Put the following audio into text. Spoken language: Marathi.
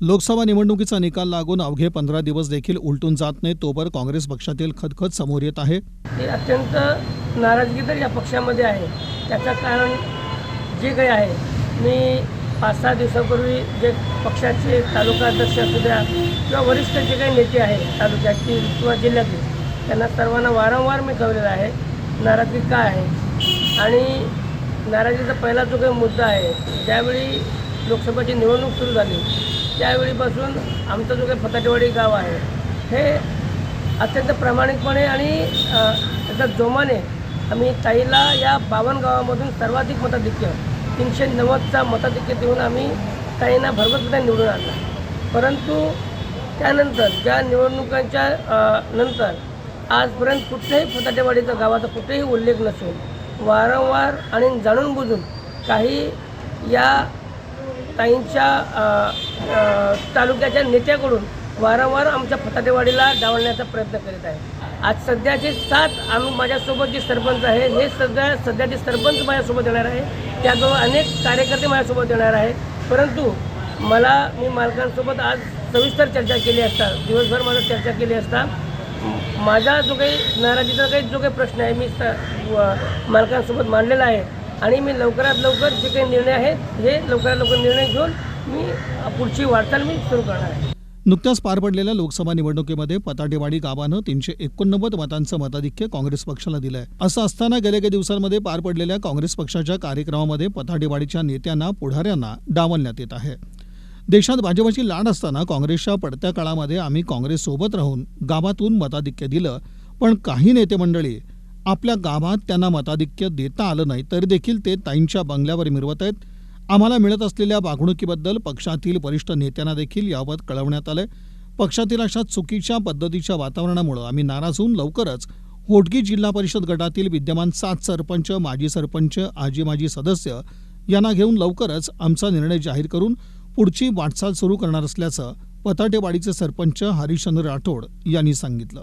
लोकसभा निवडणुकीचा निकाल लागून अवघे पंधरा दिवस देखील उलटून जात नाही तोवर काँग्रेस पक्षातील खदखद समोर येत आहे. ही अत्यंत नाराजगी तर या पक्षामध्ये आहे. त्याचं कारण जे काही आहे मी पाच सहा दिवसापूर्वी जे पक्षाचे तालुका अध्यक्ष असू द्या किंवा वरिष्ठ जे काही नेते आहे तालुक्यातील किंवा जिल्ह्यातील त्यांना सर्वांना वारंवार मी कळलेलं आहे नाराजगी काय आहे? आणि नाराजीचा पहिला जो काही मुद्दा आहे ज्यावेळी लोकसभेची निवडणूक सुरू झाली त्यावेळीपासून आमचं जो काही फताटेवाडी गाव आहे हे अत्यंत प्रामाणिकपणे आणि त्याच्या जोमाने आम्ही ताईला या बावन्न गावामधून सर्वाधिक मताधिक्य तीनशे नव्वदचा मताधिक्य देऊन आम्ही ताईंना भरघोसपणे निवडून आणला. परंतु त्यानंतर ज्या निवडणुकांच्या नंतर आजपर्यंत कुठल्याही फताटेवाडीचा गावाचा कुठेही उल्लेख नसून वारंवार आणि जाणून बुजून काही या ताईंच्या तालुक्याच्या नेत्याकडून वारंवार आमच्या फताटेवाडीला डावलण्याचा प्रयत्न करीत आहे. आज सध्याचे सात आम्ही माझ्यासोबत जे सरपंच आहे हे सध्या सध्याचे सरपंच माझ्यासोबत येणार आहे त्याचबरोबर अनेक कार्यकर्ते माझ्यासोबत येणार आहे परंतु मला मी मालकांसोबत आज सविस्तर चर्चा केली असता दिवसभर माझा चर्चा केली असता माझा जो काही नाराजीचा काही जो काही प्रश्न आहे मी स मालकांसोबत मांडलेला आहे आणि मी लवकरात लवकर जे काही निर्णय आहेत हे लवकरात लवकर निर्णय घेऊन मी पुढची वाटचाल मी सुरू करणार आहे. नुकत्याच पार पडलेल्या लोकसभा निवडणुकीमध्ये पताटेवाडी गावानं तीनशे एकोणनव्वद मतांचं मताधिक्य काँग्रेस पक्षाला दिलंय. असं असताना गेल्या काही दिवसांमध्ये पार पडलेल्या काँग्रेस पक्षाच्या कार्यक्रमामध्ये पताटेवाडीच्या नेत्यांना पुढाऱ्यांना डावलण्यात येत आहे. देशात भाजपाची लाट असताना काँग्रेसच्या पडत्या काळामध्ये आम्ही काँग्रेससोबत राहून गावातून मताधिक्य दिलं पण काही नेते मंडळी आपल्या गावात त्यांना मताधिक्य देता आलं नाही तरी देखील ते ताईंच्या बंगल्यावर मिरवत आहेत. आम्हाला मिळत असलेल्या वागणुकीबद्दल पक्षातील वरिष्ठ नेत्यांना देखील याबाबत कळवण्यात आलंय. पक्षातील अशा चुकीच्या पद्धतीच्या वातावरणामुळे आम्ही नाराज होऊन लवकरच होटगी जिल्हा परिषद गटातील विद्यमान सात सरपंच माजी सरपंच आजी माजी सदस्य यांना घेऊन लवकरच आमचा निर्णय जाहीर करून पुढची वाटचाल सुरू करणार असल्याचं पताटेवाडीचे सरपंच हरिश्चंद्र राठोड यांनी सांगितलं.